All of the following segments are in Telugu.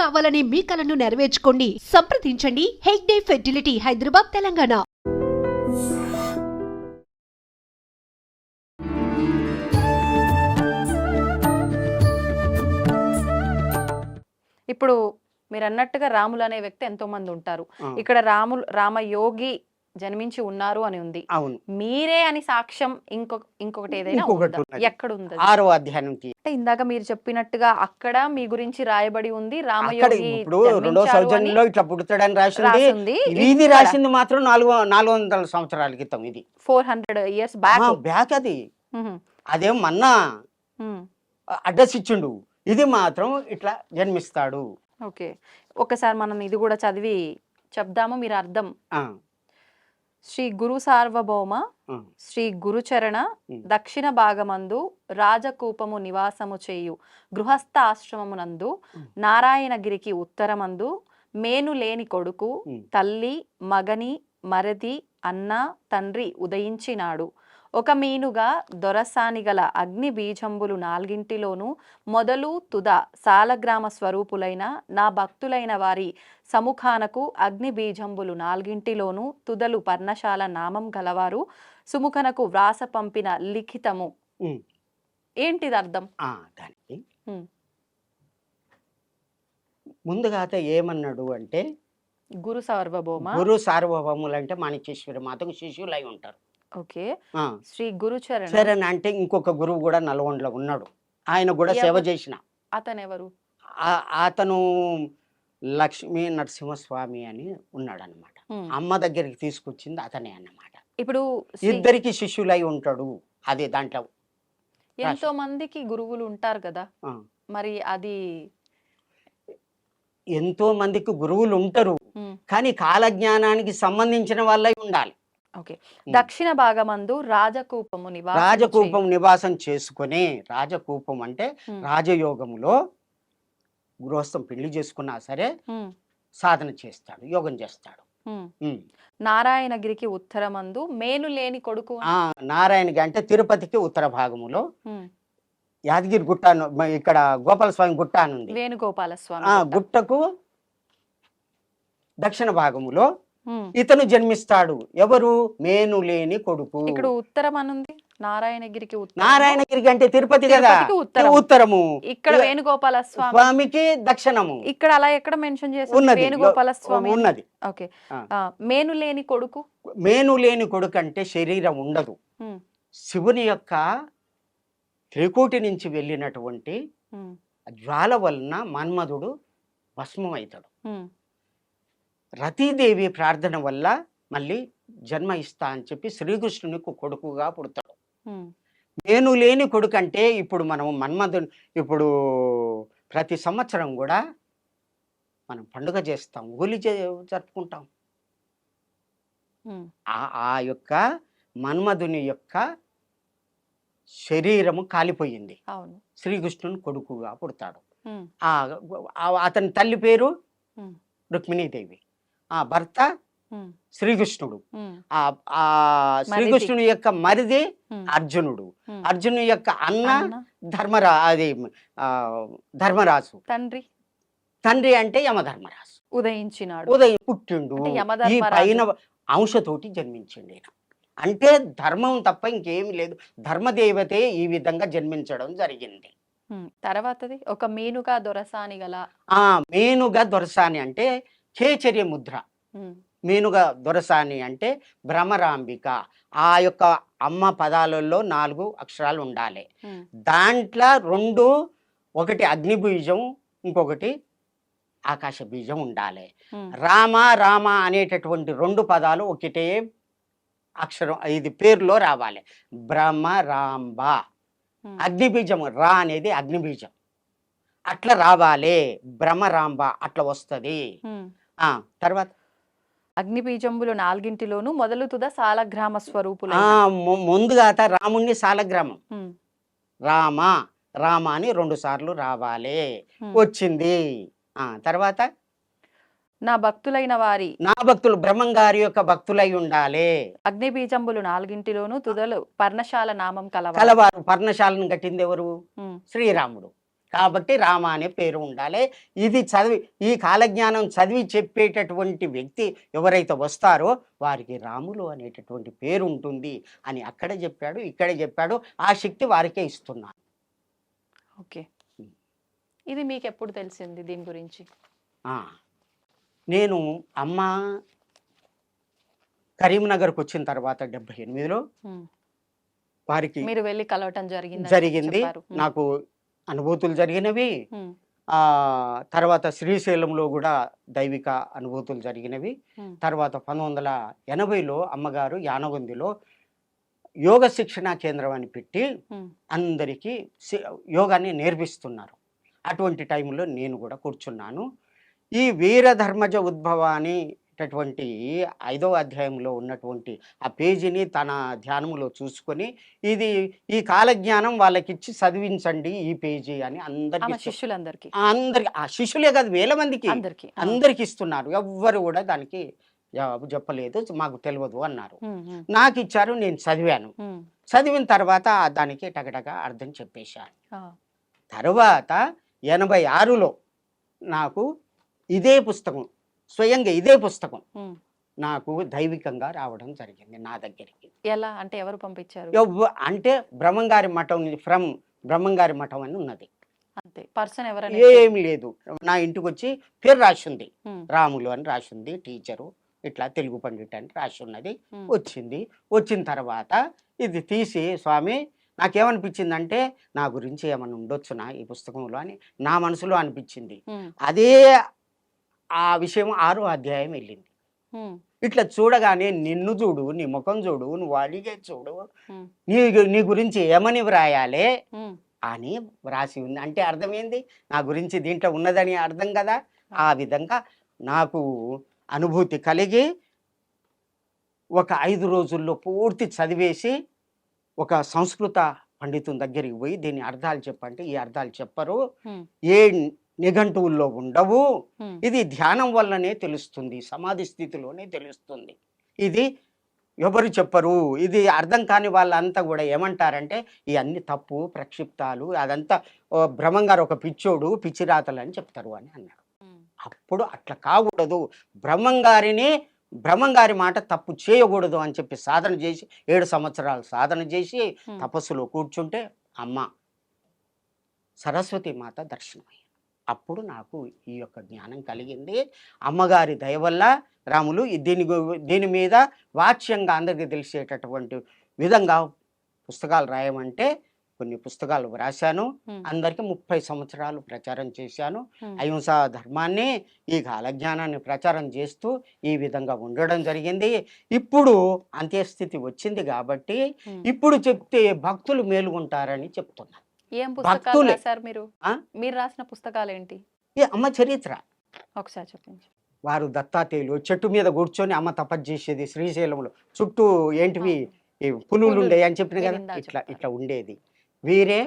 కావాలనే మీ కలను నెరవేర్చుకోండి. సంప్రదించండి. హెగ్డే ఫెర్టిలిటీ హైదరాబాద్ తెలంగాణ. ఇప్పుడు మీరు అన్నట్టుగా రాములు అనే వ్యక్తి ఎంతో మంది ఉంటారు ఇక్కడ రాములు రామయోగి జన్మించి ఉన్నారు అని ఉంది. అవును. మీరే అని సాక్ష్యం ఇంకొక ఇంకొకటి ఏదైనా. ఎక్కడ ఉంది? ఆరో అధ్యాయానికి అంటే ఇందాక మీరు చెప్పినట్టుగా అక్కడ మీ గురించి రాయబడి ఉంది రామయోగి ఇప్పుడు రెండో జన్మించారు అని సౌజన్యంలో ఇట్లా పుడతాడని రాసింది. ఇది రాసింది మాత్రం నాలుగు నాలుగు వందల సంవత్సరాల క్రితం ఇది. Four hundred years back. Back అది. అదేం మన్నా అడ్రస్ ఇచ్చిండు. ఇది మాత్రం ఇట్లా జన్మిస్తాడు. ఓకే. ఒకసారి మనం ఇది కూడా చదివి చెప్దాము మీరు అర్థం. శ్రీ గురు సార్వభౌమ శ్రీ గురుచరణ. దక్షిణ భాగమందు రాజకూపము నివాసము చేయు గృహస్థ ఆశ్రమమునందు. నారాయణగిరికి ఉత్తరమందు మేను లేని కొడుకు. తల్లి మగని మరది అన్న తండ్రి ఉదయించినాడు ఒక మీనుగా దొరసానిగల అగ్ని బీజంబులు నాలుగింటిలోను మొదలు తుద సాలగ్రామ స్వరూపులైన నా భక్తులైన వారి సముఖానకు అగ్ని బీజంబులు నాలుగింటిలోను తుదలు పర్ణశాల నామం గలవారు సుముఖనకు వ్రాస పంపిన లిఖితము. ఏంటిది అర్థం దానికి. ముందుగా ఏమన్నాడు అంటే గురు సార్వభౌమ. గురు సార్వభౌములు అంటే మాణిక్యేశ్వరి మాతకు శిష్యులు ఉంటారు. ఓకే. శ్రీ గురుచరణ సరే అంటే ఇంకొక గురువు కూడా నల్గొండలో ఉన్నాడు. ఆయన కూడా సేవ ఎవరు? చేసిన. అతనెవరు? ఆ- అతను లక్ష్మీ నరసింహస్వామి అని ఉన్నాడు అనమాట. అమ్మ దగ్గరికి తీసుకొచ్చింది అతనే అన్నమాట. ఇప్పుడు ఇద్దరికి శిష్యులై ఉంటాడు అదే దాంట్లో. ఎంతో మందికి గురువులు ఉంటారు కదా. మరి అది ఎంతో మందికి గురువులు ఉంటారు. కానీ కాలజ్ఞానానికి సంబంధించిన వాళ్ళై ఉండాలి. ఓకే. దక్షిణ భాగమందు రాజకూపము నివాసము రాజకూపం నివాసం చేసుకుని రాజకూపం అంటే. రాజయోగములో గృహస్థం పెళ్ళి చేసుకున్నా సరే సాధన చేస్తాడు యోగం చేస్తాడు. నారాయణగిరికి ఉత్తరమందు మేను లేని కొడుకు ఆ నారాయణకి అంటే తిరుపతికి ఉత్తర భాగములో యాదగిరి గుట్ట ఇక్కడ గోపాల స్వామి గుట్ట అని ఉంది వేణుగోపాల స్వామి ఆ గుట్ట. గుట్టకు దక్షిణ భాగములో. ఇతను జన్మిస్తాడు. ఎవరు? మేను లేని కొడుకు. ఇక్కడ ఉత్తరం అని ఉంది నారాయణగిరికి నారాయణగిరికి అంటే తిరుపతి కదా. ఉత్తరము. ఇక్కడ ఇక- వేణుగోపాల స్వామి స్వామికి దక్షిణము. ఇక్కడ అలా ఎక్కడ మెన్షన్ చేసి ఉన్నది. వేణుగోపాల స్వామి? ఉన్నది. ఓకే. మేను లేని కొడుకు? మేను లేని కొడుకు అంటే శరీరం ఉండదు. శివుని యొక్క త్రికోటి నుంచి వెళ్ళినటువంటి జ్వాల వలన మన్మధుడు భస్మం అవుతాడు. రతీదేవి ప్రార్థన వల్ల మళ్ళీ జన్మ ఇస్తా అని చెప్పి శ్రీకృష్ణునికి కొడుకుగా పుడతాడు. నేను లేని కొడుకు అంటే ఇప్పుడు మనం మన్మధుడు ఇప్పుడు ప్రతి సంవత్సరం కూడా మనం పండుగ చేస్తాం హోలీ జరుపుకుంటాం. ఆ ఆ యొక్క మన్మధుని యొక్క శరీరము కాలిపోయింది. శ్రీకృష్ణుని కొడుకుగా పుడతాడు. ఆ అతని తల్లి పేరు రుక్మిణీదేవి. ఆ భర్త శ్రీకృష్ణుడు. ఆ ఆ శ్రీకృష్ణుని యొక్క మరిది అర్జునుడు. ఉమ్. అర్జునుని యొక్క అన్న ధర్మరా అది ఆ, ధర్మరాజు. తండ్రి. తండ్రి అంటే యమధర్మరాజు. ఉదయించినాడు. ఉదయం పుట్టిండు. ఈ. పైన అంశతోటి జన్మించిండు అంటే ధర్మం తప్ప ఇంకేమి లేదు. ధర్మదేవతే ఈ విధంగా జన్మించడం జరిగింది. తర్వాతది ఒక మీనుగా దొరసాని గల ఆ మేనుగా దొరసాని అంటే కేచర్య ముద్ర. మీనుగా దొరసాని అంటే భ్రమరాంబిక. ఆ యొక్క అమ్మ పదాలలో నాలుగు అక్షరాలు ఉండాలి. దాంట్లో రెండు ఒకటి అగ్ని బీజం ఇంకొకటి ఆకాశ బీజం ఉండాలి. రామ రామ అనేటటువంటి రెండు పదాలు ఒకటే అక్షరం ఇది పేరులో రావాలి. బ్రహ్మ రాంబ ఉమ్, అగ్ని బీజం రా అనేది అగ్ని బీజం. అట్లా రావాలి. భ్రమరాంబ అట్లా వస్తుంది. తర్వాత? అగ్ని బీజంబులు నాలుగింటిలోను మొదలు తుద సాలగ్రామ స్వరూపులు ముందుగా రాముణ్ణి సాలగ్రామం. రామ రామ అని రెండు సార్లు రావాలి. వచ్చింది. ఆ తర్వాత? నా భక్తులైన వారి నా భక్తులు బ్రహ్మంగారి యొక్క భక్తులై ఉండాలి. అగ్ని బీజంబులు నాలుగింటిలోను తుదలు పర్ణశాల నామం కలవ కలవారు. పర్ణశాలను కట్టింది ఎవరు? శ్రీరాముడు. కాబట్టి రామ అనే పేరు ఉండాలి. ఇది చదివి ఈ కాలజ్ఞానం చదివి చెప్పేటటువంటి వ్యక్తి ఎవరైతే వస్తారో వారికి రాములు అనేటటువంటి పేరు ఉంటుంది అని అక్కడే చెప్పాడు ఇక్కడే చెప్పాడు. ఆ శక్తి వారికే ఇస్తున్నాను. ఓకే. ఇది మీకు ఎప్పుడు తెలిసింది దీని గురించి? నేను అమ్మ కరీంనగర్కి వచ్చిన తర్వాత డెబ్బై ఎనిమిదిలో. వారికి మీరు వెళ్ళి కలవటం జరిగింది. జరిగింది నాకు అనుభూతులు జరిగినవి. ఆ తర్వాత శ్రీశైలంలో కూడా దైవిక అనుభూతులు జరిగినవి. తర్వాత పంతొమ్మిది వందల ఎనభైలో అమ్మగారు యానగొందిలో యోగ శిక్షణా కేంద్రం అని పెట్టి అందరికీ యోగాన్ని నేర్పిస్తున్నారు. అటువంటి టైంలో నేను కూడా కూర్చున్నాను. ఈ వీరధర్మజ ఉద్భవ అనేటటువంటి ఐదవ అధ్యాయంలో ఉన్నటువంటి ఆ పేజీని తన ధ్యానములో చూసుకొని ఇది ఈ కాలజ్ఞానం వాళ్ళకిచ్చి చదివించండి ఈ పేజీ అని అందరికి శిష్యులందరికీ. అందరికి ఆ శిష్యులే కాదు వేల మందికి అందరికి ఇస్తున్నారు. ఎవ్వరు కూడా దానికి జవాబు చెప్పలేదు మాకు తెలియదు అన్నారు. నాకు ఇచ్చారు నేను చదివాను. చదివిన తర్వాత దానికి టగటగా అర్థం చెప్పేశాను తర్వాత ఎనభై ఆరులో నాకు ఇదే పుస్తకం స్వయంగా ఇదే పుస్తకం. నాకు దైవికంగా రావడం జరిగింది నా దగ్గరికి. ఎలా? అంటే ఎవరు పంపించారు? అంటే బ్రహ్మంగారి మఠం ఫ్రమ్ బ్రహ్మంగారి మఠం అని ఉన్నది. అంతే. పర్సన్ ఎవరైనా ఏమీ లేదు. నా ఇంటికి వచ్చి పేరు రాసింది. రాములు అని రాసింది టీచరు ఇట్లా తెలుగు పండిట్ అని రాసి ఉన్నది వచ్చింది. వచ్చిన తర్వాత ఇది తీసి స్వామి నాకేమనిపించిందంటే నా గురించి ఏమైనా ఉండొచ్చునా ఈ పుస్తకంలో? అని నా మనసులో అనిపించింది. అదే ఆ విషయం ఆరో అధ్యాయం వెళ్ళింది. ఇట్లా చూడగానే నిన్ను చూడు నీ ముఖం చూడు నువ్వు అడిగే చూడు నీ నీ గురించి ఏమని వ్రాయాలే. అని వ్రాసి ఉంది. అంటే అర్థమైంది నా గురించి దీంట్లో ఉన్నదని అర్థం కదా? ఆ. విధంగా నాకు అనుభూతి కలిగి ఒక ఐదు రోజుల్లో పూర్తి చదివేసి ఒక సంస్కృత పండితుని దగ్గరికి పోయి దీని అర్థాలు చెప్పంటే ఈ అర్థాలు చెప్పరు. ఏ నిఘంటువుల్లో ఉండవు. ఇది ధ్యానం వల్లనే తెలుస్తుంది. సమాధి స్థితిలోనే తెలుస్తుంది. ఇది ఎవరు చెప్పరు. ఇది అర్థం కాని వాళ్ళంతా కూడా ఏమంటారంటే ఈ అన్ని తప్పు ప్రక్షిప్తాలు అదంతా బ్రహ్మంగారు ఒక పిచ్చోడు పిచ్చిరాతలు అని చెప్తారు అని అన్నాడు అప్పుడు అట్లా కాకూడదు. బ్రహ్మంగారిని బ్రహ్మంగారి మాట తప్పు చేయకూడదు అని చెప్పి సాధన చేసి ఏడు సంవత్సరాలు సాధన చేసి. తపస్సులో కూర్చుంటే అమ్మ సరస్వతి మాత దర్శనమయ్యింది అప్పుడు నాకు ఈ యొక్క జ్ఞానం కలిగింది. అమ్మగారి దయ వల్ల రాములు దీని గు- దీని మీద వాచ్యంగా అందరికీ తెలిసేటటువంటి విధంగా పుస్తకాలు రాయమంటే కొన్ని పుస్తకాలు వ్రాశాను. అందరికీ ముప్పై సంవత్సరాలు ప్రచారం చేశాను. అహింసా ధర్మాన్ని ఈ కాలజ్ఞానాన్ని ప్రచారం చేస్తూ ఈ విధంగా ఉండడం జరిగింది. ఇప్పుడు అంత్యస్థితి వచ్చింది కాబట్టి. ఇప్పుడు చెప్తే భక్తులు మేలుకుంటారని చెప్తున్నా ఏం పుస్తకాలు. రాశారు మీరు? మీరు రాసిన పుస్తకాలు ఏంటి ఈ అమ్మ చరిత్ర. ఒకసారి చూపించు వారు దత్తాతేయులు చెట్టు మీద కూర్చొని అమ్మ తపస్సు చేసేది శ్రీశైలంలో. చుట్టూ ఏంటివి? పులులు పులులు. ఉండే అని చెప్పిన కదా? ఇట్లా. ఇట్లా ఉండేది. వీరే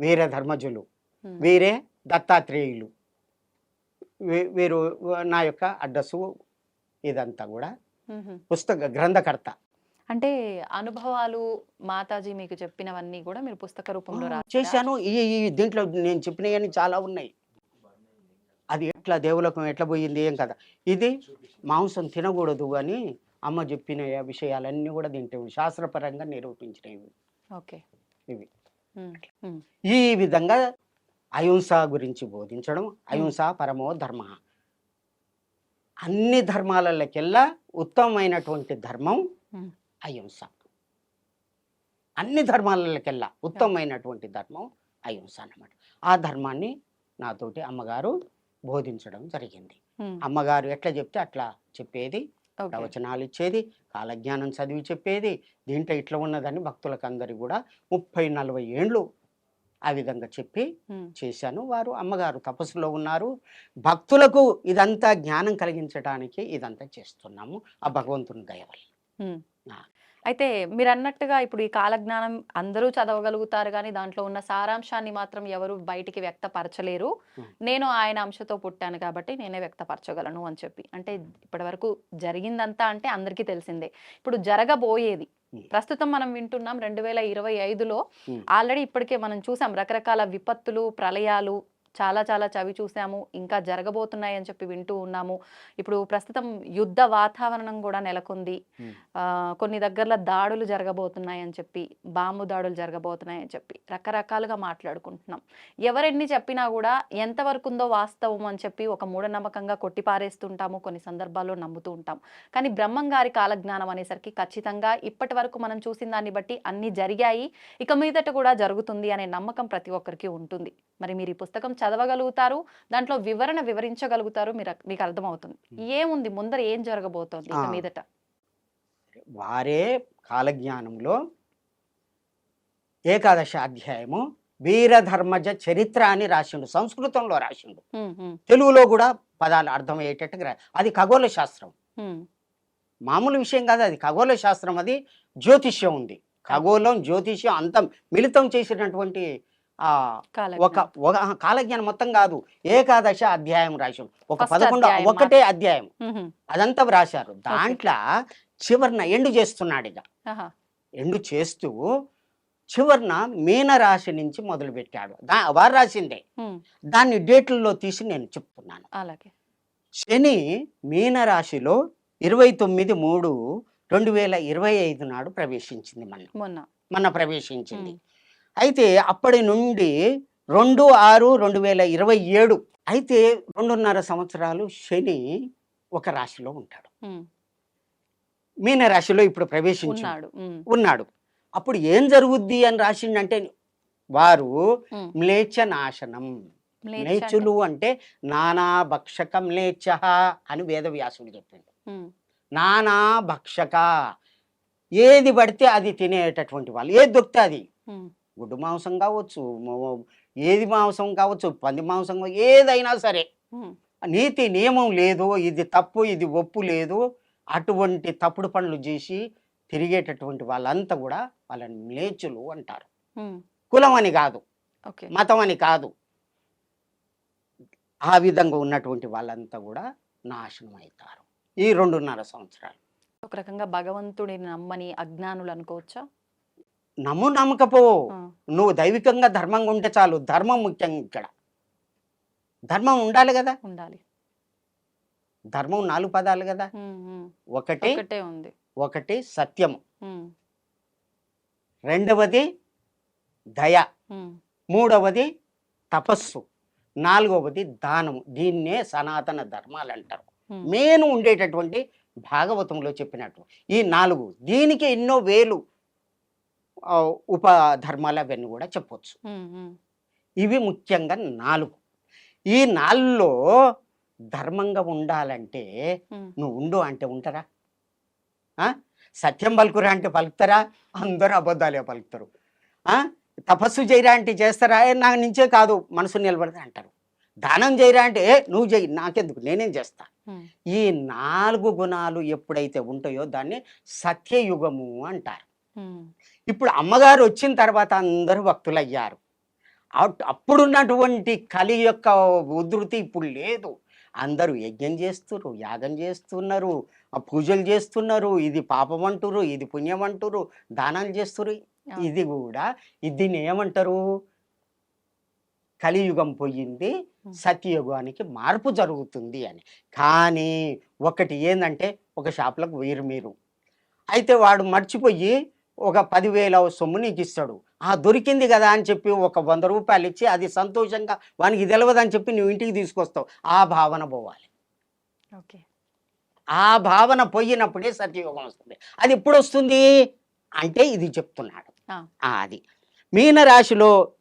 వీర ధర్మజులు. వీరే దత్తాత్రేయులు. వీరు నా యొక్క అడ్రస్సు ఇదంతా కూడా. పుస్తక గ్రంథకర్త. అంటే అనుభవాలు మాతాజీ మీకు చెప్పినవన్నీ కూడా మీరు పుస్తక రూపంలో రాశారా? చేశాను. ఈ ఈ దీంట్లో నేను చెప్పినవన్నీ చాలా ఉన్నాయి. అది ఎట్లా దేవులకు ఎట్లా పోయింది ఏం కదా ఇది మాంసం తినకూడదు అని అమ్మ చెప్పిన విషయాలన్నీ కూడా దీంట్లో శాస్త్రపరంగా నిరూపించినవి. ఓకే. ఇవి. ఈ విధంగా అహింస గురించి బోధించడం అహింస పరమో ధర్మ. అన్ని ధర్మాలకెల్లా ఉత్తమమైనటువంటి ధర్మం. అహింస అన్ని ధర్మాలకెల్లా ఉత్తమమైనటువంటి ధర్మం అహింస అన్నమాట ఆ ధర్మాన్ని నాతోటి అమ్మగారు బోధించడం జరిగింది. అమ్మగారు ఎట్లా చెప్తే అట్లా చెప్పేది. ప్రవచనాలు ఇచ్చేది కాలజ్ఞానం చదివి చెప్పేది దీంట్లో ఇట్లా ఉన్నదని భక్తులకు అందరికి కూడా ముప్పై నలభై ఏండ్లు ఆ విధంగా చెప్పి చేశాను. వారు అమ్మగారు తపస్సులో ఉన్నారు. భక్తులకు ఇదంతా జ్ఞానం కలిగించడానికి ఇదంతా చేస్తున్నాము. ఆ భగవంతుని దయ వల్ల. ఉమ్. ఆ. అయితే మీరు అన్నట్టుగా ఇప్పుడు ఈ కాలజ్ఞానం అందరూ చదవగలుగుతారు కానీ దాంట్లో ఉన్న సారాంశాన్ని మాత్రం ఎవరు బయటికి వ్యక్తపరచలేరు. నేను ఆయన అంశతో పుట్టాను కాబట్టి నేనే వ్యక్తపరచగలను అని చెప్పి అంటే ఇప్పటి వరకు జరిగిందంతా అంటే అందరికీ తెలిసిందే ఇప్పుడు జరగబోయేది. ప్రస్తుతం మనం వింటున్నాం రెండు వేల ఇరవై ఐదులో. ఆల్రెడీ ఇప్పటికే మనం చూసాం రకరకాల విపత్తులు ప్రళయాలు చాలా చాలా చవి చూసాము ఇంకా జరగబోతున్నాయి అని చెప్పి వింటూ ఉన్నాము. ఇప్పుడు ప్రస్తుతం యుద్ధ వాతావరణం కూడా నెలకొంది. కొన్ని దగ్గరలో దాడులు జరగబోతున్నాయి అని చెప్పి బాంబు దాడులు జరగబోతున్నాయి అని చెప్పి రకరకాలుగా మాట్లాడుకుంటున్నాం. ఎవరెన్ని చెప్పినా కూడా ఎంతవరకు ఉందో వాస్తవం అని చెప్పి ఒక మూఢనమ్మకంగా కొట్టిపారేస్తుంటాము కొన్ని సందర్భాల్లో నమ్ముతూ ఉంటాం. కానీ బ్రహ్మం గారి కాలజ్ఞానం అనేసరికి ఖచ్చితంగా ఇప్పటి వరకు మనం చూసిన దాన్ని బట్టి అన్ని జరిగాయి. ఇక మీదట కూడా జరుగుతుంది అనే నమ్మకం ప్రతి ఒక్కరికి ఉంటుంది. మరి మీరు ఈ పుస్తకం చదవగలుగుతారు దాంట్లో వివరణ వివరించగలుగుతారు మీరు మీకు అర్థమవుతుంది. ఏముంది ముందర ఏం జరగబోతోంది ఇక. మీదట? వారే కాలజ్ఞానంలో ఏకాదశ అధ్యాయము వీరధర్మజ చరిత్ర అని రాసిండు సంస్కృతంలో రాసిండు. తెలుగులో కూడా పదాలు అర్థమయ్యేటట్టుగా అది ఖగోళ శాస్త్రం. మామూలు విషయం కాదు అది ఖగోళ శాస్త్రం అది జ్యోతిష్యం ఉంది. ఖగోళం జ్యోతిష్యం అంతం మిళితం చేసినటువంటి ఒక కాలజ్ఞానం. ఒక ఆ, కాలజ్ఞానం మొత్తం కాదు. ఏకాదశ అధ్యాయం రాశాం. ఒక పదకొండు ఒకటే అధ్యాయం. అదంతా రాశారు దాంట్లో చివరిన ఎండు చేస్తున్నాడు ఇక. ఎండు చేస్తూ చివరిన మీనరాశి నుంచి మొదలు పెట్టాడు వారు రాసిందే. దాన్ని డేట్లలో తీసి నేను చెప్తున్నాను. అలాగే. శని మీనరాశిలో ఇరవై తొమ్మిది మూడు రెండు వేల ఇరవై ఐదు నాడు ప్రవేశించింది మన మొన్న. మన ప్రవేశించింది. అయితే అప్పటి నుండి రెండు ఆరు రెండు వేల ఇరవై ఏడు అయితే రెండున్నర సంవత్సరాలు శని ఒక రాశిలో ఉంటాడు. మీన రాశిలో ఇప్పుడు ప్రవేశించాడు ఉన్నాడు. అప్పుడు ఏం జరుగుద్ది అని రాసిండంటే వారు ఉమ్, మ్లేచ్ఛ నాశనం మ్లేచ్చులు అంటే నానా భక్షక మ్లేచ్ఛ అని వేదవ్యాసుడు చెప్పిండు. నానా భక్షక. ఏది పడితే అది తినేటటువంటి వాళ్ళు. ఏది దొరికితే అది. గుడ్డు మాంసం కావచ్చు ఏది మాంసం కావచ్చు పంది మాంసం ఏదైనా సరే. నీతి నియమం లేదు ఇది తప్పు ఇది ఒప్పు లేదు. అటువంటి తప్పుడు పనులు చేసి తిరిగేటటువంటి వాళ్ళంతా కూడా వాళ్ళని మ్లేచ్చులు అంటారు. కులం అని కాదు ఓకే. మతం అని కాదు. ఆ విధంగా ఉన్నటువంటి వాళ్ళంతా కూడా నాశనం అవుతారు ఈ రెండున్నర సంవత్సరాలు. ఒక రకంగా భగవంతుడిని నమ్మని అజ్ఞానులు అనుకోవచ్చా? నమ్ము నమ్మకపో నువ్వు దైవికంగా ధర్మంగా ఉంటే చాలు. ధర్మం ముఖ్యం ఇక్కడ. ధర్మం ఉండాలి కదా? ఉండాలి. ధర్మం నాలుగు పదాలు కదా? ఒకటి ఒకటే ఉంది. ఒకటి సత్యము రెండవది దయ. మూడవది తపస్సు. నాలుగవది దానము. దీన్నే సనాతన ధర్మాలు అంటారు. మేను ఉండేటటువంటి భాగవతంలో చెప్పినట్టు ఈ నాలుగు. దీనికి ఎన్నో వేలు. ఆ, ఉప ధర్మాలు అవన్నీ కూడా చెప్పొచ్చు. ఇవి ముఖ్యంగా నాలుగు. ఈ నాలుగులో ధర్మంగా ఉండాలంటే నువ్వు ఉండు అంటే ఉంటారా? సత్యం పలుకురా అంటే పలుకుతారా? అందరూ అబద్ధాలే పలుకుతారు? తపస్సు చేయరా అంటే చేస్తారా? "ఏ, నా నుంచే కాదు. మనసు నిలబడతా అంటారు. దానం చేయరా అంటే "ఏ, నువ్వు చెయ్యి నాకెందుకు? నేనేం చేస్తా? ఈ నాలుగు గుణాలు ఎప్పుడైతే ఉంటాయో దాన్ని సత్యయుగము అంటారు. ఇప్పుడు అమ్మగారు వచ్చిన తర్వాత అందరూ భక్తులు అయ్యారు అప్పుడున్నటువంటి కలి యొక్క ఉధృతి ఇప్పుడు లేదు. అందరూ యజ్ఞం చేస్తున్నారు యాగం చేస్తున్నారు పూజలు చేస్తున్నారు ఇది పాపం అంటురు ఇది పుణ్యం అంటురు దానాలు చేస్తున్నారు అవును. ఇది కూడా ఇది దీన్ని ఏమంటారు? కలియుగం పోయింది. సత్యయుగానికి మార్పు జరుగుతుంది అని. కానీ ఒకటి ఏంటంటే ఒక షాప్లకు వేరు మీరు. అయితే వాడు మర్చిపోయి ఒక పదివేల సొమ్ము నీకు ఇస్తాడు ఆ దొరికింది కదా అని చెప్పి ఒక వంద రూపాయలు ఇచ్చి అది సంతోషంగా వానికి తెలియదని చెప్పి నువ్వు ఇంటికి తీసుకొస్తావు. ఆ భావన పోవాలి. ఓకే. ఆ భావన పోయినప్పుడే సత్యయోగం వస్తుంది. అది ఎప్పుడు వస్తుంది? అంటే ఇది చెప్తున్నాడు. అది. మీనరాశిలో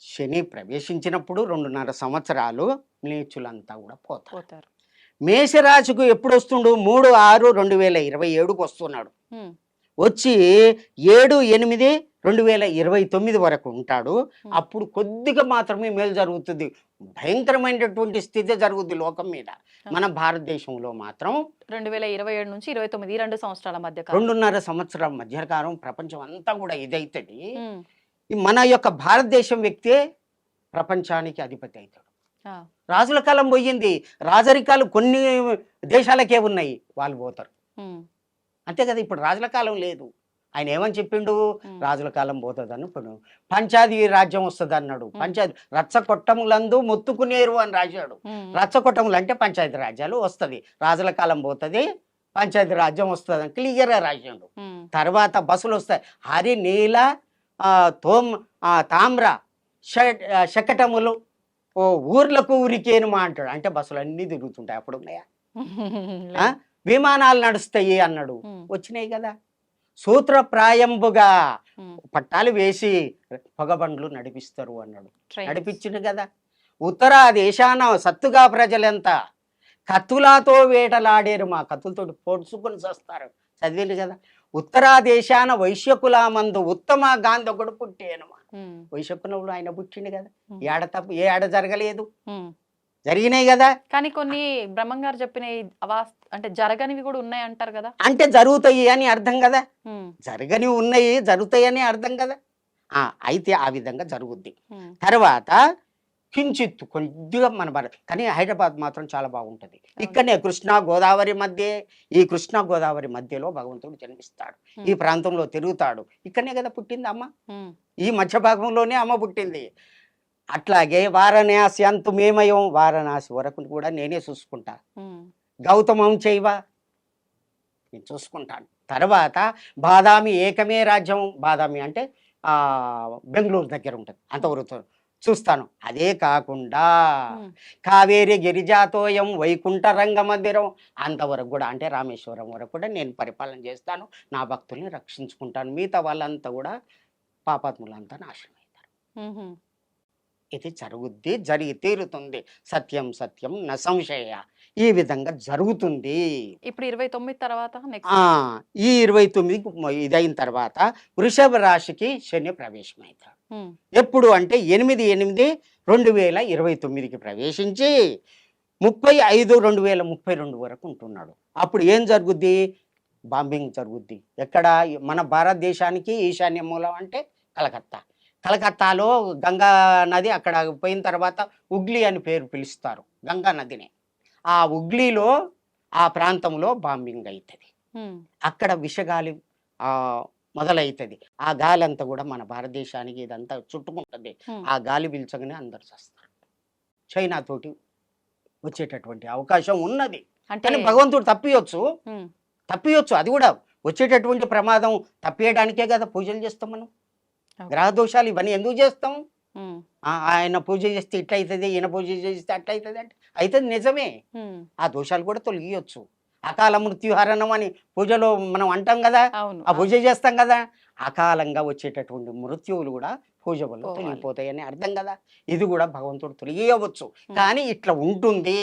శని ప్రవేశించినప్పుడు రెండున్నర సంవత్సరాలు నీచులంతా కూడా పోతారు. పోతారు. మేషరాశికు ఎప్పుడు వస్తుండు? మూడు ఆరు రెండు వేల ఇరవై ఏడుకు వస్తున్నాడు. వచ్చి ఏడు ఎనిమిది రెండు వేల ఇరవై తొమ్మిది వరకు ఉంటాడు. అప్పుడు కొద్దిగా మాత్రమే మేలు జరుగుతుంది. భయంకరమైనటువంటి స్థితి జరుగుద్ది లోకం మీద. మన భారతదేశంలో మాత్రం రెండు వేల ఇరవై ఏడు నుంచి ఇరవై తొమ్మిది రెండు సంవత్సరాల మధ్య రెండున్నర సంవత్సరం మధ్యకాలం ప్రపంచం అంతా కూడా ఇదైతుంది. మన యొక్క భారతదేశం వ్యక్తే ప్రపంచానికి అధిపతి అవుతాడు. రాజుల కాలం పోయింది. రాజరికాలు కొన్ని దేశాలకే ఉన్నాయి. వాళ్ళు పోతారు. అంతే కదా ఇప్పుడు రాజుల కాలం లేదు ఆయన ఏమని చెప్పిండు. రాజుల కాలం పోతుందని ఇప్పుడు పంచాది రాజ్యం వస్తుంది అన్నాడు. పంచాయతీ రచ్చకొట్టములందు మొత్తుకునేరు అని రాశాడు. రచ్చకొట్టములు అంటే పంచాయతీ రాజ్యాలు వస్తుంది రాజుల కాలం పోతుంది పంచాయతీ రాజ్యం వస్తుంది అని క్లియర్గా రాశాడు. తర్వాత బస్సులు వస్తాయి హరి నీల తోమ్ తామ్ర శకటములు ఓ ఊర్లకు ఊరికేనుమా అంటాడు అంటే బస్సులు అన్నీ తిరుగుతుంటాయి అప్పుడు ఉన్నాయా? విమానాలు నడుస్తాయి అన్నాడు. వచ్చినాయి కదా సూత్రప్రాయంబుగా. పట్టాలు వేసి పొగబండ్లు నడిపిస్తారు అన్నాడు. నడిపించింది కదా ఉత్తర దేశాన సత్తుగా ప్రజలంతా కత్తులతో వేటలాడేరు మా కత్తులతో పొడుచుకొని చేస్తారు చదివింది కదా ఉత్తరా దేశాన వైశ్యకులామందు ఉత్తమ గాంధకుడు పుట్టేను ఉమ్. వైశ్యకులంలో ఆయన పుట్టిండు కదా. ఏడ తప్పు ఏ ఆడ జరగలేదు. జరిగినాయి కదా. కానీ కొన్ని బ్రహ్మం గారు చెప్పిన అంటే జరగనివి కూడా ఉన్నాయి అంటారు కదా. అంటే జరుగుతాయి అని అర్థం కదా. ఉమ్. జరగని ఉన్నాయి జరుగుతాయి అని అర్థం కదా. ఆ, అయితే ఆ విధంగా జరుగుద్ది. తర్వాత కించిత్తు కొద్దిగా మన భారత్ కానీ హైదరాబాద్ మాత్రం చాలా బాగుంటుంది. ఇక్కడనే కృష్ణా గోదావరి మధ్య ఈ కృష్ణా గోదావరి మధ్యలో భగవంతుడు జన్మిస్తాడు. ఈ. ప్రాంతంలో తిరుగుతాడు. ఇక్కడనే కదా పుట్టింది అమ్మ. ఈ మధ్య భాగంలోనే అమ్మ పుట్టింది. అట్లాగే వారణాసి అంతుమేమయం వారణాసి వరకు కూడా నేనే చూసుకుంటా. గౌతమం చేయవా? నేను చూసుకుంటాను. తర్వాత బాదామి ఏకమే రాజ్యం. బాదామి అంటే ఆ బెంగళూరు దగ్గర ఉంటుంది. అంతవరకు చూస్తాను. అదే కాకుండా. కావేరి గిరిజాతోయం వైకుంఠ రంగ మందిరం అంతవరకు కూడా అంటే రామేశ్వరం వరకు కూడా నేను పరిపాలన చేస్తాను. నా భక్తుల్ని రక్షించుకుంటాను. మిగతా వాళ్ళంతా కూడా పాపాత్ములంతా నాశనం అవుతారు. ఇది జరుగుద్ది జరిగి తీరుతుంది. సత్యం సత్యం న సంశయ. ఈ విధంగా జరుగుతుంది. ఇప్పుడు ఇరవై తొమ్మిది తర్వాత ఈ ఇరవై తొమ్మిది ఇదైన తర్వాత వృషభ రాశికి శని ప్రవేశమవుతాడు ఎప్పుడు అంటే ఎనిమిది ఎనిమిది రెండు వేల ఇరవై తొమ్మిదికి ప్రవేశించి ముప్పై ఐదు రెండు వేల ముప్పై రెండు వరకు ఉంటున్నాడు. అప్పుడు ఏం జరుగుద్ది? బాంబింగ్ జరుగుద్ది. ఎక్కడ? మన భారతదేశానికి ఈశాన్య మూలం అంటే కలకత్తా. కలకత్తాలో గంగా నది అక్కడ పోయిన తర్వాత ఉగ్లీ అని పేరు పిలుస్తారు గంగా నదిని. ఆ ఉగ్లీలో ఆ ప్రాంతంలో బాంబింగ్ అవుతుంది అక్కడ విషగాలి ఆ మొదలవుతుంది ఆ గాలి అంతా కూడా మన భారతదేశానికి ఇదంతా చుట్టుకుంటుంది. ఆ గాలి పీల్చగానే అందరు చేస్తారు. చైనా తోటి వచ్చేటటువంటి అవకాశం ఉన్నది. అంటే భగవంతుడు తప్పియొచ్చు. తప్పియొచ్చు. అది కూడా వచ్చేటటువంటి ప్రమాదం. తప్పియడానికే కదా పూజలు చేస్తాం మనం. గ్రహ దోషాలు ఇవన్నీ ఎందుకు చేస్తాం? ఆయన పూజ చేస్తే ఇట్లా అవుతుంది ఈయన పూజ చేస్తే అట్లా అవుతుంది అంటే అవుతుంది నిజమే. ఆ దోషాలు కూడా తొలగియొచ్చు. అకాల మృత్యుహరణం అని పూజలో మనం అంటాం కదా ఆ పూజ చేస్తాం కదా అకాలంగా వచ్చేటటువంటి మృత్యువులు కూడా పూజ వల్ల పోవాలి. తొలగిపోతాయని అర్థం కదా. ఇది కూడా భగవంతుడు తొలగియవచ్చు. కానీ ఇట్లా ఉంటుంది.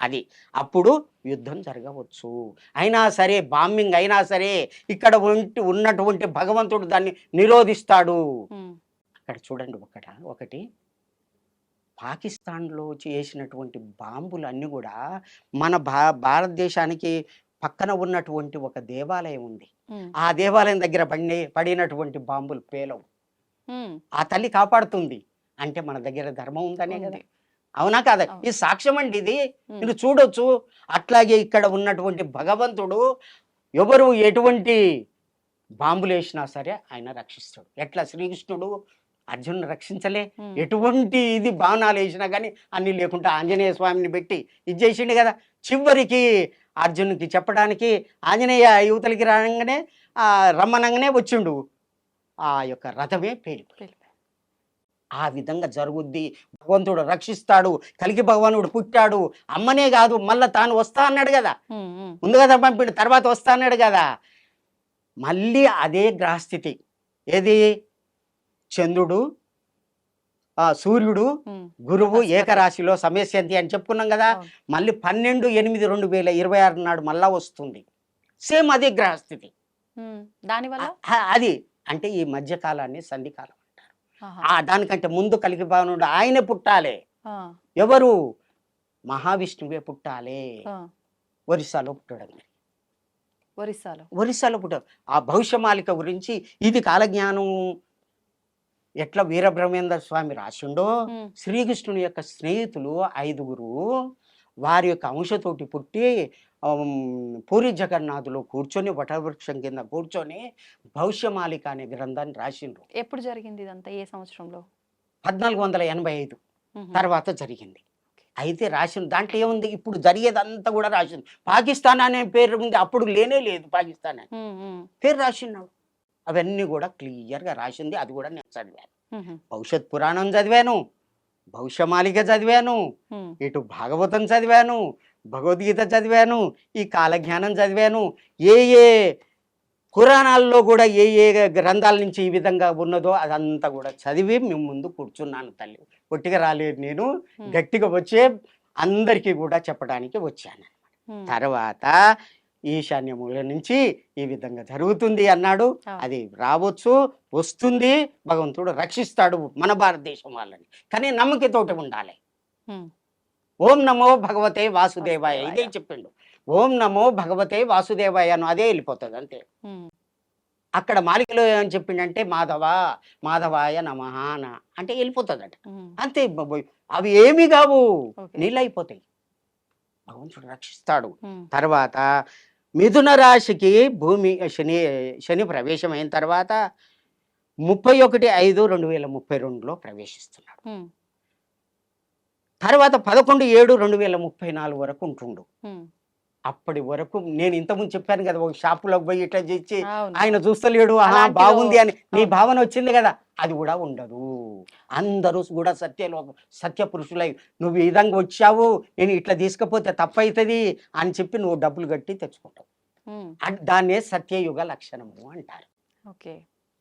అది అప్పుడు యుద్ధం జరగవచ్చు అయినా సరే బాంబింగ్ అయినా సరే ఇక్కడ ఉంటి ఉన్నటువంటి భగవంతుడు దాన్ని నిరోధిస్తాడు. అక్కడ చూడండి ఒకట ఒకటి పాకిస్తాన్లో చేసినటువంటి బాంబులు అన్నీ కూడా మన భా భారతదేశానికి పక్కన ఉన్నటువంటి ఒక దేవాలయం ఉంది. ఆ దేవాలయం దగ్గర పడి పడినటువంటి బాంబులు పేలవు. ఆ తల్లి కాపాడుతుంది అంటే మన దగ్గర ధర్మం ఉందనే కదా. అవునా కాదా. ఇది సాక్ష్యం అండి ఇది. మీరు చూడొచ్చు. అట్లాగే ఇక్కడ ఉన్నటువంటి భగవంతుడు ఎవరు ఎటువంటి బాంబులు వేసినా సరే ఆయన రక్షిస్తాడు. ఎట్లా? శ్రీకృష్ణుడు అర్జునుడు రక్షించలే. ఎటువంటి ఇది బాణాలు వేసినా కానీ అన్ని లేకుండా ఆంజనేయ స్వామిని పెట్టి ఇది చేసిండు కదా. చివరికి అర్జునుడికి చెప్పడానికి ఆంజనేయ యువతలకి రాగానే ఆ రమ్మనంగానే వచ్చిండు. ఆ యొక్క రథమే వెళ్ళిపోయి. ఆ విధంగా జరుగుద్ది. భగవంతుడు రక్షిస్తాడు. కలికి భగవానుడు పుట్టాడు. అమ్మనే కాదు మళ్ళా తాను వస్తా అన్నాడు కదా. ముందు కదా పంపిడు తర్వాత వస్తా అన్నాడు కదా. మళ్ళీ అదే గ్రహస్థితి. ఏది? చంద్రుడు ఆ సూర్యుడు. గురువు. ఏకరాశిలో సమస్యంతి అని చెప్పుకున్నాం కదా. మళ్ళీ పన్నెండు ఎనిమిది రెండు వేల ఇరవై ఆరు నాడు మళ్ళా వస్తుంది. సేమ్ అదే గ్రహస్థితి. దానివల్ల? అది. అంటే ఈ మధ్యకాలాన్ని సంధికాలం. దానికంటే ముందు కలిగి భావనుడు ఆయనే పుట్టాలి. ఎవరు? మహావిష్ణువే పుట్టాలి. ఒరిస్సాలో పుట్టడం ఒరిస్సాలో. ఒరిస్సాలో పుట్టాడు. ఆ భవిష్యమాలిక గురించి ఇది కాలజ్ఞానం. ఎట్లా వీరబ్రహ్మేంద్ర స్వామి రాసిండో. శ్రీకృష్ణుని యొక్క స్నేహితులు ఐదుగురు వారి యొక్క అంశతోటి పుట్టి పూరి జగన్నాథులు కూర్చొని వటవృక్షం కింద కూర్చొని భవిష్యమాలిక అనే గ్రంథాన్ని రాసిండ్రు. ఎప్పుడు జరిగింది ఇదంతా? ఏ సంవత్సరంలో? పద్నాలుగు వందల ఎనభై ఐదు. తర్వాత జరిగింది. అయితే రాసిన దాంట్లో ఏముంది? ఇప్పుడు జరిగేదంతా కూడా రాసింది పాకిస్తాన్ అనే పేరు ఉంది. అప్పుడు లేనే లేదు పాకిస్తాన్ అని. పేరు రాసినాడు అవన్నీ కూడా క్లియర్గా రాసింది. అది కూడా నేను చదివాను. భవిష్యత్ పురాణం చదివాను. భవిష్యమాలిక చదివాను. ఇటు భాగవతం చదివాను. భగవద్గీత చదివాను ఈ కాలజ్ఞానం చదివాను ఏ ఏ పురాణాల్లో కూడా ఏ ఏ గ్రంథాల నుంచి ఈ విధంగా ఉన్నదో అదంతా కూడా చదివి మేము ముందు కూర్చున్నాను తల్లి ఒట్టిగా రాలేదు నేను. గట్టిగా వచ్చే అందరికీ కూడా చెప్పడానికి వచ్చాను. తర్వాత ఈశాన్యముల నుంచి ఈ విధంగా జరుగుతుంది అన్నాడు. అది రావచ్చు వస్తుంది భగవంతుడు రక్షిస్తాడు మన భారతదేశం వాళ్ళని కానీ నమ్మకతోటి ఉండాలి. ఓం నమో భగవతే వాసుదేవాయ ఇదే. చెప్పిండు ఓం నమో భగవతే వాసుదేవాయ అను అదే వెళ్ళిపోతుంది అంతే. అక్కడ మాలికలో ఏమని చెప్పిండంటే మాధవ మాధవాయ నమః అన అంటే వెళ్ళిపోతుందట. అంతే. అవి ఏమి కావు. నీళ్ళైపోతాయి భగవంతుడు రక్షిస్తాడు. తర్వాత మిథున రాశికి భూమి శని శని ప్రవేశం అయిన తర్వాత ముప్పై ఒకటి ఐదు రెండు వేల ముప్పై రెండులో ప్రవేశిస్తున్నాడు. తర్వాత పదకొండు ఏడు రెండు వేల ముప్పై నాలుగు వరకు ఉంటుండు. అప్పటి వరకు నేను ఇంతకుముందు చెప్పాను కదా ఒక షాపులోకి పోయి ఇట్లా చేసి. ఆయన చూస్తలేడు ఆహా బాగుంది అని. నీ. భావన వచ్చింది కదా అది కూడా ఉండదు. అందరూ కూడా సత్యలో సత్య పురుషులై నువ్వు ఈ విధంగా వచ్చావు నేను ఇట్లా తీసుకపోతే తప్పవుతుంది అని చెప్పి నువ్వు డబ్బులు కట్టి తెచ్చుకుంటావు. దాన్నే సత్యయుగ లక్షణము అంటారు. ఓకే.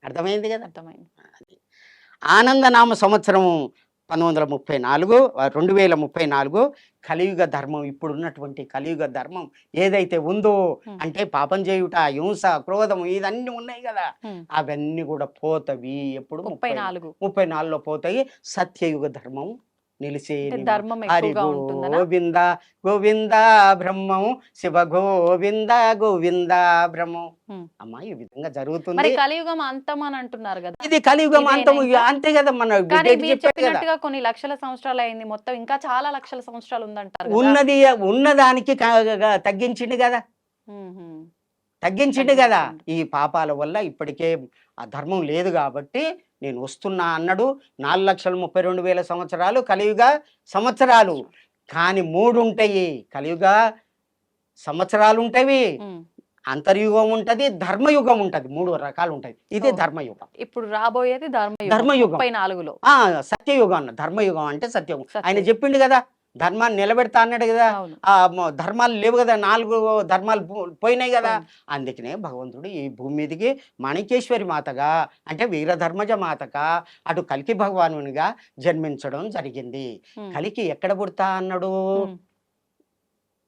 అర్థమైంది కదా? అర్థమైంది. ఆనందనామ సంవత్సరం పంతొమ్మిది వందల ముప్పై నాలుగు రెండు వేల ముప్పై నాలుగు కలియుగ ధర్మం ఇప్పుడున్నటువంటి కలియుగ ధర్మం ఏదైతే ఉందో. అంటే పాపం చేయుట హింస క్రోధం ఇదన్నీ ఉన్నాయి కదా. అవన్నీ కూడా పోతవి ఎప్పుడు ముప్పై నాలుగు ముప్పై నాలుగులో పోతాయి సత్యయుగ ధర్మం ధర్మం హరి గోవింద గోవింద బ్రహ్మం శివ గోవింద గోవింద బ్రహ్మం. అమ్మా ఈ విధంగా జరుగుతుంది కలియుగం అంతం అని అంటున్నారు కదా ఇది కలియుగం ఇంకా? అంతే కదా మన చెప్పినట్టుగా కొన్ని లక్షల సంవత్సరాలు అయింది మొత్తం ఇంకా చాలా లక్షల సంవత్సరాలు ఉందంటారు. ఉన్నది ఉన్నదానికి తగ్గించిండు కదా. తగ్గించిండు కదా. ఈ పాపాల వల్ల ఇప్పటికే ఆ ధర్మం లేదు కాబట్టి నేను వస్తున్నా అన్నాడు. నాలుగు లక్షల ముప్పై రెండు వేల సంవత్సరాలు కలియుగ సంవత్సరాలు. కానీ మూడు ఉంటాయి కలియుగ సంవత్సరాలు ఉంటాయి. అంతర్యుగం ఉంటది ధర్మయుగం ఉంటది. మూడు రకాలు ఉంటాయి ఇది. ధర్మయుగం. ఇప్పుడు రాబోయేది ధర్మయుగం. ధర్మయుగం. నాలుగులో. ఆ సత్యయుగం అన్న. ధర్మయుగం అంటే సత్యయుగం ఆయన. చెప్పిండు కదా ధర్మాన్ని నిలబెడతా అన్నాడు కదా ఆ ధర్మాలు లేవు కదా నాలుగు ధర్మాలు పోయినాయి కదా. అందుకనే భగవంతుడు ఈ భూమి మీదకి మాణికేశ్వరి మాతగా అంటే వీరధర్మజ మాతగా అటు కలికి భగవానునిగా జన్మించడం జరిగింది. కలికి ఎక్కడ పుడతా అన్నాడు.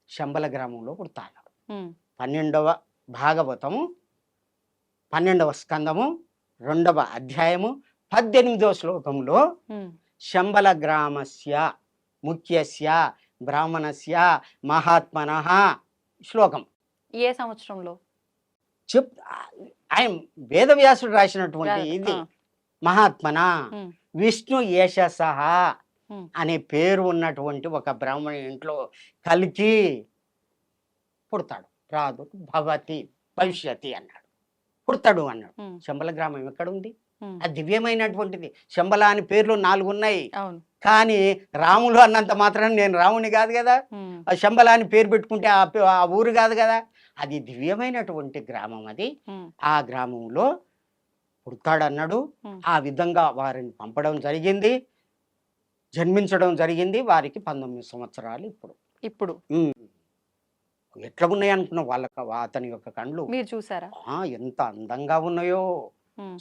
శంబల గ్రామంలో పుడతా అన్నాడు. పన్నెండవ భాగవతము పన్నెండవ స్కందము రెండవ అధ్యాయము పద్దెనిమిదవ శ్లోకంలో. శంబల గ్రామస్య ముఖ్యస్య బ్రాహ్మణస్య మహాత్మన శ్లోకం ఏ సంవత్సరంలో చెప్ ఆయన వేదవ్యాసుడు రాసినటువంటి ఇది. మహాత్మన. విష్ణు యశస. అనే పేరు ఉన్నటువంటి ఒక బ్రాహ్మణ ఇంట్లో కలికి పుడతాడు రాదు భవతి భవిష్యతి అన్నాడు పుడతాడు అన్నాడు. శంబల గ్రామం ఎక్కడ ఉంది. అది దివ్యమైనటువంటిది శంబల అని పేర్లు నాలుగు ఉన్నాయి అవును కానీ రాములు అన్నంత మాత్రం నేను రాముని కాదు కదా. ఆ శంబల అని పేరు పెట్టుకుంటే ఆ ఊరు కాదు కదా. అది దివ్యమైనటువంటి గ్రామం అది. ఆ గ్రామంలో పుడతాడన్నాడు. ఆ విధంగా వారిని పంపడం జరిగింది. జన్మించడం జరిగింది వారికి పంతొమ్మిది సంవత్సరాలు ఇప్పుడు. ఇప్పుడు. ఎట్లా ఉన్నాయి అనుకున్న వాళ్ళ అతని యొక్క కండ్లు. మీరు చూసారా? ఎంత అందంగా ఉన్నాయో.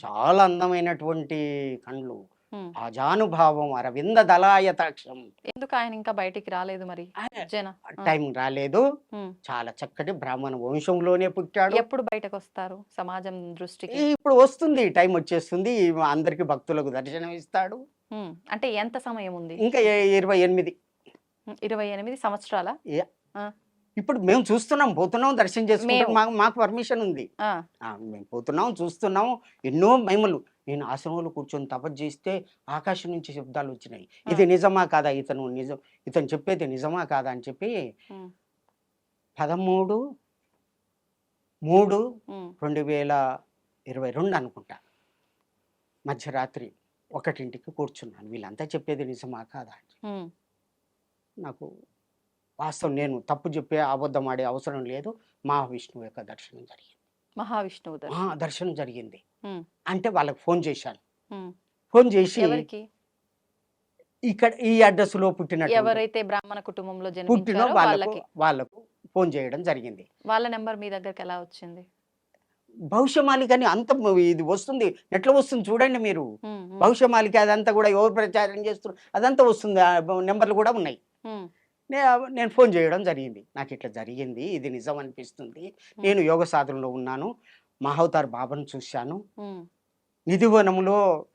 చాలా అందమైనటువంటి కండ్లు. మ్మ్. అజానుభావం అరవింద దళాయతాక్షం. ఎందుకు ఆయన ఇంకా బయటికి రాలేదు మరి? ఆ. టైం రాలేదు. చాలా చక్కటి బ్రాహ్మణ వంశంలోనే పుట్టాడు. ఎప్పుడు బయటకు వస్తారు సమాజం దృష్టికి? ఇప్పుడు వస్తుంది. టైం వచ్చేస్తుంది. అందరికి భక్తులకు దర్శనం ఇస్తాడు. అంటే ఎంత సమయం ఉంది? ఇంకా ఇరవై ఎనిమిది. ఇరవై ఎనిమిది సంవత్సరాల? ఇప్పుడు మేము చూస్తున్నాం. పోతున్నాం దర్శనం చేసుకుంటాం. మాకు పర్మిషన్ ఉంది. ఆ. ఆ, మేము పోతున్నాం చూస్తున్నాం. ఎన్నో మహిమలు. నేను ఆశ్రమంలో కూర్చొని తపస్సు చేస్తే ఆకాశం నుంచి శబ్దాలు వచ్చినాయి. ఇది నిజమా కాదా? ఇతను నిజం ఇతను చెప్పేది నిజమా కాదా అని చెప్పి పదమూడు మూడు రెండు వేల ఇరవై రెండు అనుకుంటా. మధ్యరాత్రి ఒకటింటికి కూర్చున్నాను. వీళ్ళంతా చెప్పేది నిజమా కాదా నాకు వాస్తవం నేను తప్పు చెప్పే అబద్ధం ఆడే అవసరం లేదు. మహావిష్ణువు యొక్క దర్శనం జరిగింది. మహావిష్ణువు దర్శనం జరిగింది. అంటే వాళ్ళకి ఫోన్ చేశాను. ఫోన్ చేసి ఎవరికి? ఇక్కడ ఈ అడ్రస్లో పుట్టిన ఎవరైతే బ్రాహ్మణ కుటుంబంలో పుట్టిన వాళ్ళకు వాళ్ళకి. ఫోన్ చేయడం జరిగింది. వాళ్ళ నెంబర్ మీ దగ్గరికి ఎలా వచ్చింది? భవిష్యమాలిక అని అంత ఇది వస్తుంది. ఎట్లా వస్తుంది చూడండి మీరు. భవిష్యమాలిక అదంతా కూడా ఎవరు ప్రచారం చేస్తున్నారు? అదంతా వస్తుంది. నెంబర్లు కూడా ఉన్నాయి. నేను ఫోన్ చేయడం జరిగింది. నాకు ఇట్లా జరిగింది ఇది నిజం అనిపిస్తుంది. నేను యోగ సాధనలో ఉన్నాను. మహవతార్ బాబాను చూశాను. నిధివనంలో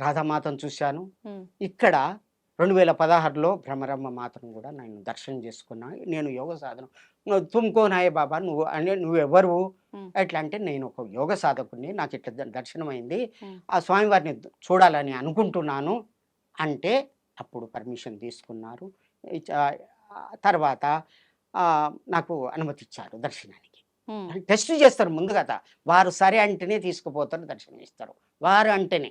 రాధామాతను చూశాను. ఇక్కడ రెండు వేల పదహారులో భ్రమరమ్మ మాతను కూడా నేను దర్శనం చేసుకున్నా. నేను యోగ సాధన తుమ్కో నాయ బాబా నువ్వు అంటే నువ్వు ఎవరు. ఎట్లా అంటే నేను ఒక యోగ సాధకుడిని నాకు ఇట్లా ద- దర్శనమైంది. ఉమ్. ఆ స్వామివారిని చూడాలని అనుకుంటున్నాను. అంటే అప్పుడు పర్మిషన్ తీసుకున్నారు. తర్వాత నాకు అనుమతి ఇచ్చారు దర్శనానికి టెస్ట్ చేస్తారు ముందు కదా వారు సరే అంటేనే తీసుకుపోతారు దర్శనం ఇస్తారు. వారు అంటేనే.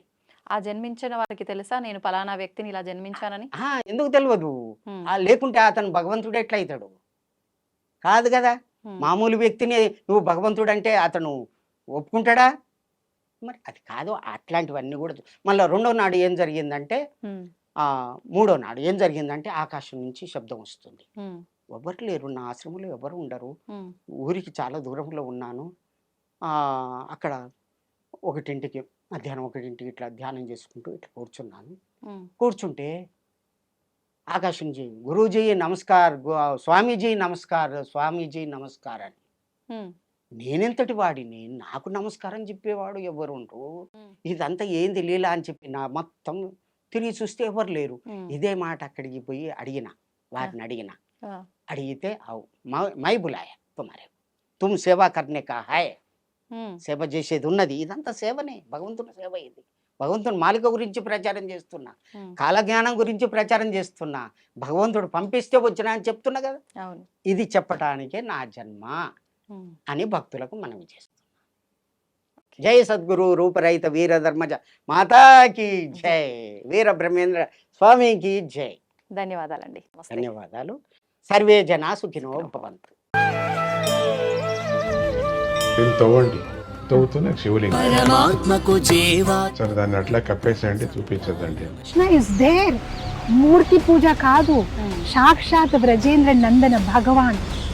ఆ జన్మించిన వారికి తెలుసా? నేను పలానా వ్యక్తిని ఇలా జన్మించానని? ఎందుకు తెలియదు లేకుంటే అతను భగవంతుడు ఎట్లా అవుతాడు? కాదు కదా. మామూలు వ్యక్తిని నువ్వు భగవంతుడు అంటే అతను ఒప్పుకుంటాడా? మరి అది కాదు అట్లాంటివన్నీ కూడా మళ్ళీ రెండో నాడు ఏం జరిగిందంటే మూడో నాడు ఏం జరిగిందంటే ఆకాశం నుంచి శబ్దం వస్తుంది. ఎవరు లేరు నా ఆశ్రమంలో ఎవరు ఉండరు. ఊరికి చాలా దూరంలో ఉన్నాను. ఆ, అక్కడ ఒకటింటికి మధ్యాహ్నం ఒకటింటికి ఇట్లా ధ్యానం చేసుకుంటూ ఇట్లా కూర్చున్నాను. కూర్చుంటే ఆకాశంజీ గురూజీ నమస్కార్ స్వామీజీ నమస్కార్ స్వామీజీ నమస్కార్ అని. నేనెంతటి వాడిని? నాకు నమస్కారం చెప్పేవాడు ఎవరు ఇదంతా ఏంది లీలా అని చెప్పి నా మొత్తం తిరిగి చూస్తే ఎవరు లేరు. ఇదే మాట అక్కడికి పోయి అడిగిన వారిని అడిగిన. అడిగితే అవు మై- బులాయ తుమారే తుమ్ సేవా కర్నే కా హాయ్ సేవ చేసేది ఉన్నది. ఇదంతా సేవనే. భగవంతుని సేవ ఇది. భగవంతుని మాలిక గురించి ప్రచారం చేస్తున్నా. కాలజ్ఞానం గురించి ప్రచారం చేస్తున్నా. భగవంతుడు పంపిస్తే వచ్చినా అని చెప్తున్నా కదా. ఇది చెప్పటానికే నా జన్మ అని భక్తులకు మనవి చేస్తున్నా జై సద్గురు రూపరహిత వీర ధర్మజ మాతాకి జై. వీర బ్రహ్మేంద్ర స్వామికి జై. ధన్యవాదాలండి. ధన్యవాదాలు. సర్వే జనా సుఖినో భవంతు. దీన్ని తవ్వండి. తవ్వుతూనే శివలింగం. పరమాత్మకు జీవా. సరే దాన్ని అట్లా కప్పేసేయండి చూపించదండి కృష్ణ ఇస్ దేర్ మూర్తి పూజ కాదు. సాక్షాత్ బ్రజేంద్ర నందన భగవాన్.